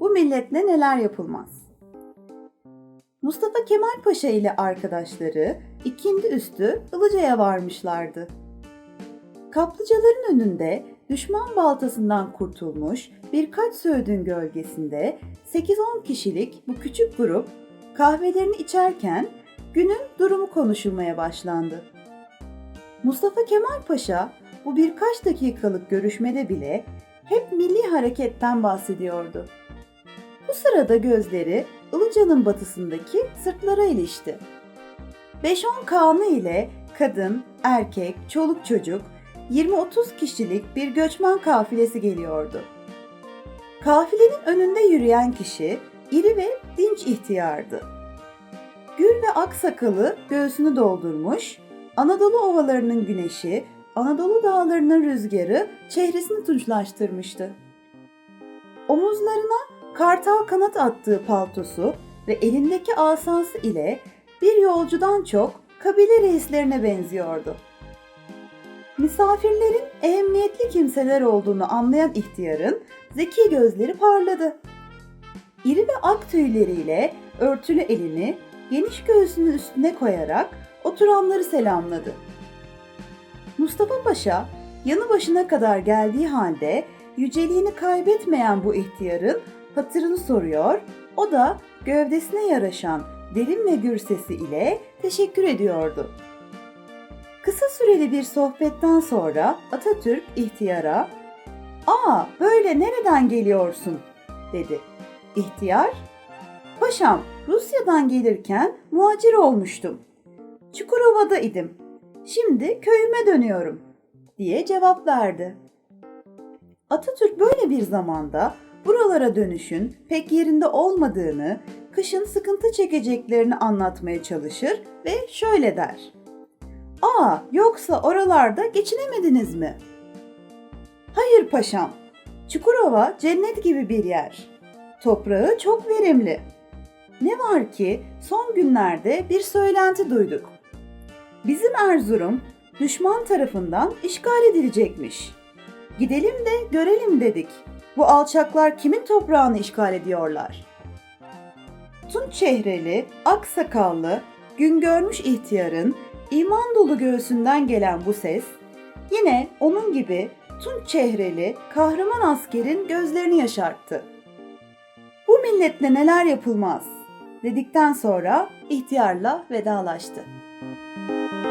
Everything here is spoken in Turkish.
Bu milletle neler yapılmaz? Mustafa Kemal Paşa ile arkadaşları ikindi üstü Ilıca'ya varmışlardı. Kaplıcaların önünde düşman baltasından kurtulmuş birkaç söğüdün gölgesinde 8-10 kişilik bu küçük grup kahvelerini içerken günün durumu konuşulmaya başlandı. Mustafa Kemal Paşa bu birkaç dakikalık görüşmede bile hep milli hareketten bahsediyordu. Bu sırada gözleri Ilıca'nın batısındaki sırtlara ilişti. 5-10 kanı ile kadın, erkek, çoluk çocuk 20-30 kişilik bir göçmen kafilesi geliyordu. Kafilenin önünde yürüyen kişi iri ve dinç ihtiyardı. Gür ve ak sakalı göğsünü doldurmuş, Anadolu ovalarının güneşi, Anadolu dağlarının rüzgarı çehresini tunçlaştırmıştı. Omuzlarına kartal kanat attığı paltosu ve elindeki asası ile bir yolcudan çok kabile reislerine benziyordu. Misafirlerin ehemmiyetli kimseler olduğunu anlayan ihtiyarın zeki gözleri parladı. İri ve ak tüyleriyle örtülü elini geniş göğsünün üstüne koyarak oturanları selamladı. Mustafa Paşa yanı başına kadar geldiği halde yüceliğini kaybetmeyen bu ihtiyarın hatırını soruyor, o da gövdesine yaraşan derin ve gür sesi ile teşekkür ediyordu. Kısa süreli bir sohbetten sonra Atatürk ihtiyara ''Aa böyle nereden geliyorsun?'' dedi. İhtiyar ''Paşam Rusya'dan gelirken muhacir olmuştum. Çukurova'da idim. Şimdi köyüme dönüyorum.'' diye cevap verdi. Atatürk böyle bir zamanda buralara dönüşün pek yerinde olmadığını, kışın sıkıntı çekeceklerini anlatmaya çalışır ve şöyle der. Aa, yoksa oralarda geçinemediniz mi? Hayır paşam. Çukurova cennet gibi bir yer. Toprağı çok verimli. Ne var ki son günlerde bir söylenti duyduk. Bizim Erzurum düşman tarafından işgal edilecekmiş. Gidelim de görelim dedik. Bu alçaklar kimin toprağını işgal ediyorlar? Tunç çehreli, ak sakallı, gün görmüş ihtiyarın iman dolu göğsünden gelen bu ses, yine onun gibi tunç çehreli, kahraman askerin gözlerini yaşarttı. Bu milletle neler yapılmaz dedikten sonra ihtiyarla vedalaştı. Música